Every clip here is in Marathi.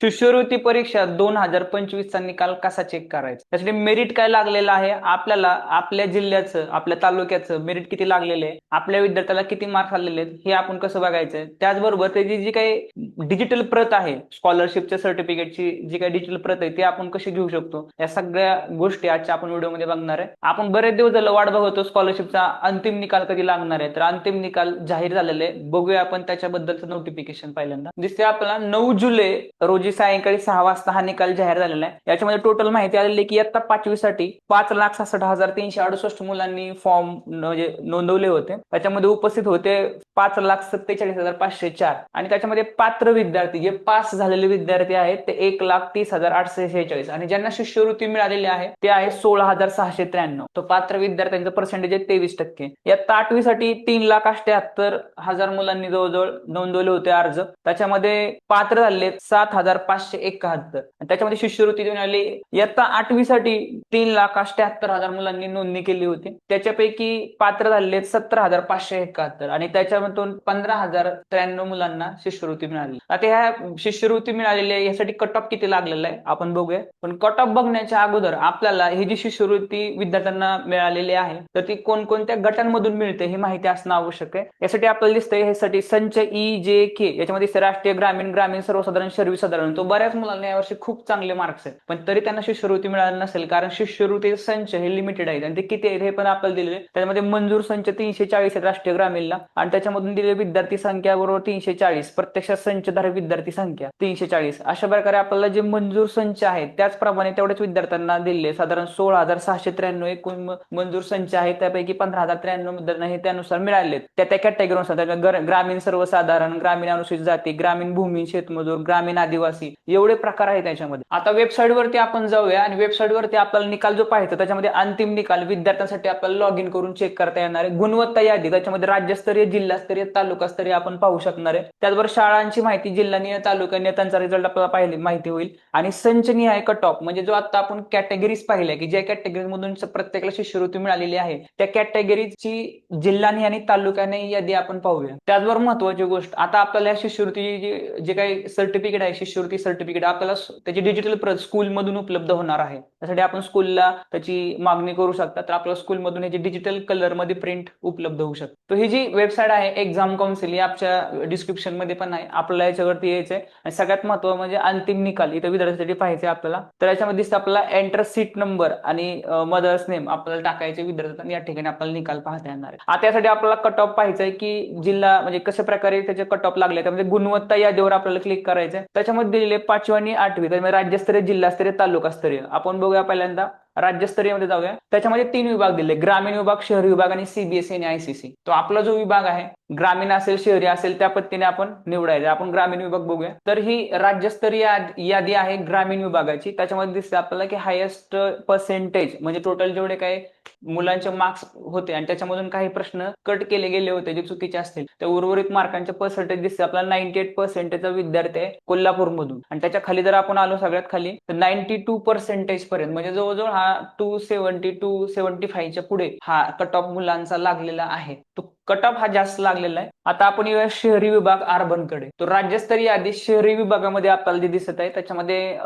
शिष्यवृत्ती परीक्षा दोन हजार पंचवीसचा निकाल कसा चेक करायचा? त्यासाठी मेरिट काय लागलेलं आहे? आपल्याला आपल्या जिल्ह्याचं आपल्या तालुक्याचं मेरिट किती लागलेलं आहे? आपल्या विद्यार्थ्याला किती मार्क्स आलेले आहेत? हे आपण कसं बघायचं? त्याचबरोबर त्याची जी काही डिजिटल प्रत आहे स्कॉलरशिपच्या सर्टिफिकेटची जी काही डिजिटल प्रत आहे ती आपण कशी घेऊ शकतो? या सगळ्या गोष्टी आजच्या आपण व्हिडिओमध्ये बघणार आहे. आपण बरेच दिवस झालं वाट बघतो स्कॉलरशिपचा अंतिम निकाल कधी लागणार आहे? तर अंतिम निकाल जाहीर झालेले आहे. बघूया आपण त्याच्याबद्दलचं नोटिफिकेशन पहिल्यांदा. दिसते आपल्याला नऊ जुलै रोजी म्हणजे सायंकाळी सहा वाजता हा निकाल जाहीर झालेला आहे. याच्यामध्ये टोटल माहिती आलेली की इयत्ता पाचवीसाठी पाच लाख सहासष्ट हजार तीनशे अडुसष्ट मुलांनी फॉर्म म्हणजे नोंदवले होते. त्याच्यामध्ये उपस्थित होते पाच लाख सत्तेचाळीस हजार पाचशे चार. आणि त्याच्यामध्ये पात्र विद्यार्थी जे पास झालेले विद्यार्थी आहेत ते एक लाख तीस हजार आठशे शेहेचाळीस. आणि ज्यांना शिष्यवृत्ती मिळालेली आहे ते आहे सोळा हजार सहाशे त्र्याण्णव. तो पात्र विद्यार्थ्यांचं पर्सेंटेज आहे तेवीस टक्के. या आठवीसाठी तीन लाख अठ्याहत्तर हजार मुलांनी जवळजवळ नोंदवले होते अर्ज. त्याच्यामध्ये पात्र झाले सात हजार पाचशे एकाहत्तर. त्याच्यामध्ये शिष्यवृत्ती देऊन आली. इयत्ता आठवीसाठी तीन लाख अष्ट्याहत्तर हजार मुलांनी नोंदणी केली होती. त्याच्यापैकी पात्र झालेले सतरा हजार पाचशे एकाहत्तर. आणि त्याच्यामधून पंधरा हजार त्र्याण्णव मुलांना शिष्यवृत्ती मिळाली. आता ह्या शिष्यवृत्ती मिळालेली आहे यासाठी कट ऑफ किती लागलेला आहे? आपण बघूया. पण कट ऑफ बघण्याच्या अगोदर आपल्याला ही जी शिष्यवृत्ती विद्यार्थ्यांना मिळालेली आहे तर ती कोणकोणत्या गटांमधून मिळते ही माहिती असणं आवश्यक आहे. यासाठी आपल्याला दिसतंय यासाठी संच ई जे के याच्यामध्ये राष्ट्रीय ग्रामीण ग्रामीण सर्वसाधारण सर्वसाधारण साधारण तो बऱ्याच मुलांना यावर्षी खूप चांगले मार्क्स आहेत. पण तरी त्यांना शिष्यवृत्ती मिळाली नसेल कारण शिष्यवृत्ती संच हे लिमिटेड आहेत. आणि ते किती आहेत हे पण आपल्याला दिलेले त्याच्यामध्ये मंजूर संच तीनशे चाळीस आहेत राष्ट्रीय ग्रामीणला. आणि त्याच्यामधून दिलेली विद्यार्थी संख्या बरोबर तीनशे चाळीस. प्रत्यक्षात संचधारक विद्यार्थी संख्या तीनशे चाळीस. अशा प्रकारे आपल्याला जे मंजूर संच आहेत त्याचप्रमाणे तेवढ्याच विद्यार्थ्यांना दिले साधारण सोळा हजार सहाशे त्र्याण्णव एकूण मंजूर संच आहेत. त्यापैकी पंधरा हजार त्र्याण्णव विद्यार्थ्यांना हे त्यानुसार मिळाले त्या त्या कॅटेगरीनुसार ग्रामीण सर्वसाधारण ग्रामीण अनुसूचित जाती ग्रामीण भूमी शेतमजूर ग्रामीण आदिवासी एवढे प्रकार आहेत त्याच्यामध्ये आता वेबसाईटवरती आपण जाऊया आणि वेबसाईटवरती आपल्याला निकाल जो पाहिजे त्याच्यामध्ये अंतिम निकाल विद्यार्थ्यांसाठी आपल्याला लॉग इन करून चेक करता येणार आहे. गुणवत्ता यादी त्याच्यामध्ये राज्यस्तरीय जिल्हास्तरीय तालुकास्तरीय आपण पाहू शकणार आहे. त्याचबरोबर शाळांची माहिती जिल्हानिय तालुकानिय त्यांचा रिझल्ट आपल्याला पाहिले माहिती होईल. आणि संचनीय आहे कट ऑफ म्हणजे जो आता आपण कॅटेगरीज पाहिल्या की ज्या कॅटेगरी मधून प्रत्येकाला शिष्यवृत्ती मिळालेली आहे त्या कॅटेगरीची जिल्हानी आणि तालुक्याने यादी आपण पाहूया. त्याचबरोबर महत्वाची गोष्ट आता आपल्याला शिष्यवृत्ती जे काही सर्टिफिकेट आहे शिष्यवृत्ती सर्टिफिकेट आपल्याला त्याची डिजिटल प्रत स्कूलमधून उपलब्ध होणार आहे. त्यासाठी आपण स्कूलला त्याची मागणी करू शकता तर आपल्या स्कूलमधून ह्याची डिजिटल कलरमध्ये प्रिंट उपलब्ध होऊ शकते. तर ही जी वेबसाईट आहे एक्झाम काउन्सिल ही आपल्या डिस्क्रिप्शनमध्ये पण आहे. आपल्याला याच्यावरती यायचंय. आणि सगळ्यात महत्त्व म्हणजे अंतिम निकाल इथं विद्यार्थ्यांसाठी पाहिजे आपल्याला. तर याच्यामध्ये दिसतं आपला एंटर सीट नंबर आणि मदर्स नेम आपल्याला टाकायचे विद्यार्थ्यांना. या ठिकाणी आपल्याला निकाल पाहता येणार आहे. आता यासाठी आपल्याला कट ऑफ पाहायचं आहे की जिल्हा म्हणजे कशा प्रकारे त्याचे कट ऑफ लागले म्हणजे गुणवत्ता यादीवर आपल्याला क्लिक करायचं त्याच्यामध्ये दिलेले पाचवी आणि आठवी. त्याच्यामध्ये राज्यस्तरीय जिल्हास्तरीय तालुकास्तरीय. आपण बघूया पहिल्यांदा. राज्यस्तरीयमध्ये जाऊया. त्याच्यामध्ये तीन विभाग दिले. ग्रामीण विभाग शहरी विभाग आणि सीबीएसई आणि आयसीसी तो आपला जो विभाग आहे ग्रामीण असेल शहरी असेल त्या पद्धतीने आपण निवडायचं आपण ग्रामीण विभाग बघूया. तर ही राज्यस्तरीय यादी आहे ग्रामीण विभागाची. त्याच्यामध्ये दिसते आपल्याला की हायेस्ट पर्सेंटेज म्हणजे टोटल जेवढे काही मुलांचे मार्क्स होते आणि त्याच्यामधून काही प्रश्न कट केले गेले होते जे चुकीचे असतील. त्या उर्वरित मार्कांचे पर्सेंटेज दिसते. आपल्याला नाईन्टी एट पर्सेंटेजचा विद्यार्थी आहे कोल्हापूर मधून आणि त्याच्याखाली जर आपण आलो सगळ्यात खाली तर नाईन्टी टू पर्सेंटेज पर्यंत म्हणजे जवळजवळ हा टू सेव्हन्टी टू सेव्हन्टी फाईव्हच्या पुढे हा कट ऑफ मुलांचा लागलेला आहे. तो कट ऑफ हा जास्त लागलेला आहे. आता आपण येऊया शहरी विभाग अर्बनकडे. तो राज्यस्तरीय आधी शहरी विभागामध्ये आपल्याला जे दिसत आहे त्याच्यामध्ये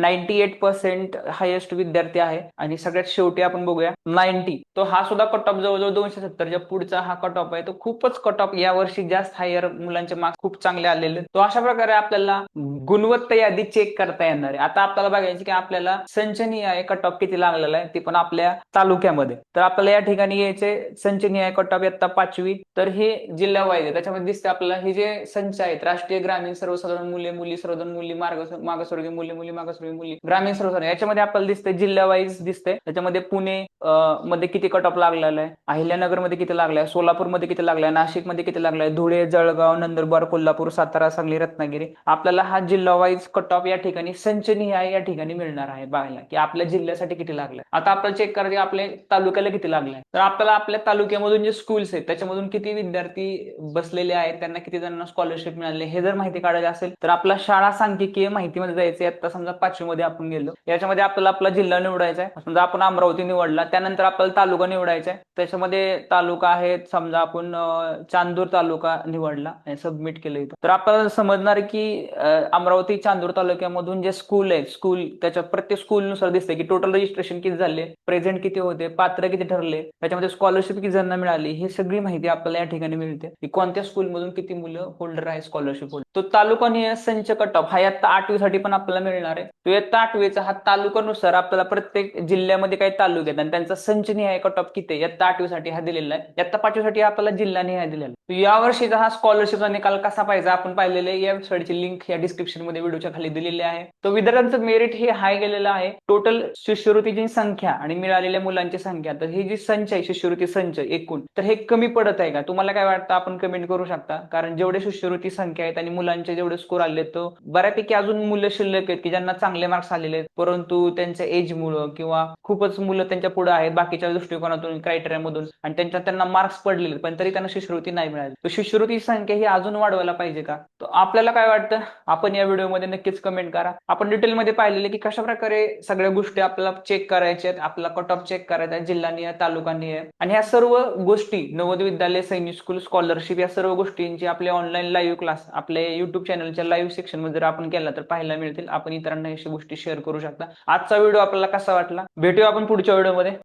नाईन्टी एट पर्सेंट हायेस्ट विद्यार्थी आहे आणि सगळ्यात शेवटी आपण बघूया नाईन्टी तो हा सुद्धा कट ऑफ जवळजवळ दोनशे सत्तरच्या पुढचा हा कट ऑफ आहे तो खूपच कट ऑफ या वर्षी जास्त हायर मुलांचे मार्क्स खूप चांगले आलेले. तो अशा प्रकारे आपल्याला गुणवत्ता यादी चेक करता येणार आहे. आता आपल्याला बघायचं की आपल्याला संचनीय आहे कट ऑफ किती लागलेला आहे ते पण आपल्या तालुक्यामध्ये. तर आपल्याला या ठिकाणी यायचे संचनीय कट ऑफ इयत्ता पाचवी. तर हे जिल्हा वाईज आहे त्याच्यामध्ये दिसते आपल्याला हे जे संच आहेत राष्ट्रीय ग्रामीण सर्वसाधारण मुले मुली सर्वधन मुली मार्ग मागासवर्गीय मुले मुली मागासवर्गीय मुली ग्रामीण सर्वसाधारण. याच्यामध्ये आपल्याला दिसते जिल्हा वाईज दिसते त्याच्यामध्ये पुणे मध्ये किती कट ऑफ लागलेला आहे? अहिल्यानगरमध्ये किती लागलाय सोलापूरमध्ये किती लागलाय नाशिकमध्ये किती लागलाय धुळे जळगाव नंदुरबार कोल्हापूर सातारा सांगली रत्नागिरी. आपल्याला हा जिल्हा वाईज कट ऑफ या ठिकाणी संचनीय आहे या ठिकाणी मिळणार आहे बघायला की आपल्या जिल्ह्यासाठी किती लागलाय आता आपल्याला चेक करायचे आपल्या तालुक्याला किती लागलाय. तर आपल्याला आपल्या तालुक्यामधून जे स्कूल्स आहेत त्याच्यामधून किती विद्यार्थी बसलेले आहेत त्यांना किती जणांना स्कॉलरशिप मिळाले हे जर माहिती काढायची असेल तर आपला शाळा सांख्यिकीय माहितीमध्ये जायचं आता समजा पाचवी मध्ये आपण गेलो याच्यामध्ये आपल्याला आपला जिल्हा निवडायचा आहे. समजा आपण अमरावती निवडला त्यानंतर आपल्याला तालुका निवडायचा आहे. त्याच्यामध्ये तालुका आहे समजा आपण चांदूर तालुका निवडला सबमिट केलं इथं. तर आपल्याला समजणार की अमरावती चांदूर तालुक्यामधून जे स्कूल आहे स्कूल त्याच्या प्रत्येक स्कूलनुसार दिसते की टोटल रजिस्ट्रेशन किती झाले प्रेझेंट किती होते पात्र किती ठरले त्याच्यामध्ये स्कॉलरशिप किती जणांना मिळाली ही सगळी माहिती आपल्याला या ठिकाणी मिळते की कोणत्या स्कूलमधून किती मुलं होल्डर आहे स्कॉलरशिप होल्डर तो तालुका संच कट ऑफ हा इयत्ता आठवीसाठी पण आपल्याला मिळणार आहे. तो इयत्ता आठवीचा हा तालुक्यानुसार आपल्याला प्रत्येक जिल्ह्यामध्ये काही तालुके आहेत आणि त्यांचा संच निहाय कट ऑफ किती आहे इयत्ता आठवीसाठी हा दिलेला आहे. इयत्ता पाचवीसाठी आपल्याला जिल्हा निहाय दिलेला या वर्षीचा हा स्कॉलरशिपचा निकाल कसा पाहिजे आपण पाहिलेले या वेबसाईटची लिंक या डिस्क्रिप्शन मध्ये व्हिडिओच्या खाली दिलेले आहे. तो विद्यार्थ्यांचं मेरिट हे हाय गेलेलं आहे. टोटल शिष्यवृत्तीची संख्या आणि मिळालेल्या मुलांची संख्या. तर ही जी संच आहे शिष्यवृत्ती संच एकूण तर हे कमी पडत आहे का? तुम्हाला काय वाटतं? आपण कमेंट करू शकता. कारण जेवढे शिष्यवृत्ती संख्या आहेत आणि मुलांचे जेवढे स्कोर आले तर बऱ्यापैकी अजून मुलं शिल्लक आहेत की ज्यांना चांगले मार्क्स आलेले आहेत. परंतु त्यांच्या एज मुळे किंवा खूपच मुलं त्यांच्या पुढे आहेत बाकीच्या दृष्टिकोनातून क्रायटेरियामधून आणि त्यांच्या त्यांना मार्क्स पडलेले पण तरी त्यांना शिष्यवृत्ती नाही मिळाली. तर शिष्यवृत्ती संख्या ही अजून वाढवायला पाहिजे का? तर आपल्याला काय वाटतं? आपण या व्हिडिओमध्ये नक्कीच कमेंट करा. आपण डिटेलमध्ये पाहिलेले की कशा प्रकारे सगळ्या गोष्टी आपल्याला चेक करायच्या आहेत आपला कट ऑफ चेक करायचा आहे जिल्हानी आहे तालुकानी आहे. आणि ह्या सर्व गोष्टी नवोदय विद्यालय सैनिक स्कूल स्कॉलरशिप या सर्व गोष्टींची आपले ऑनलाईन लाईव्ह क्लास आपले युट्यूब चॅनलच्या लाईव्ह सेक्शनमध्ये जर आपण केला तर पाहायला मिळतील. आपण इतरांना अशा गोष्टी शेअर करू शकता. आजचा व्हिडिओ आपल्याला कसा वाटला? भेटूया आपण पुढच्या व्हिडिओमध्ये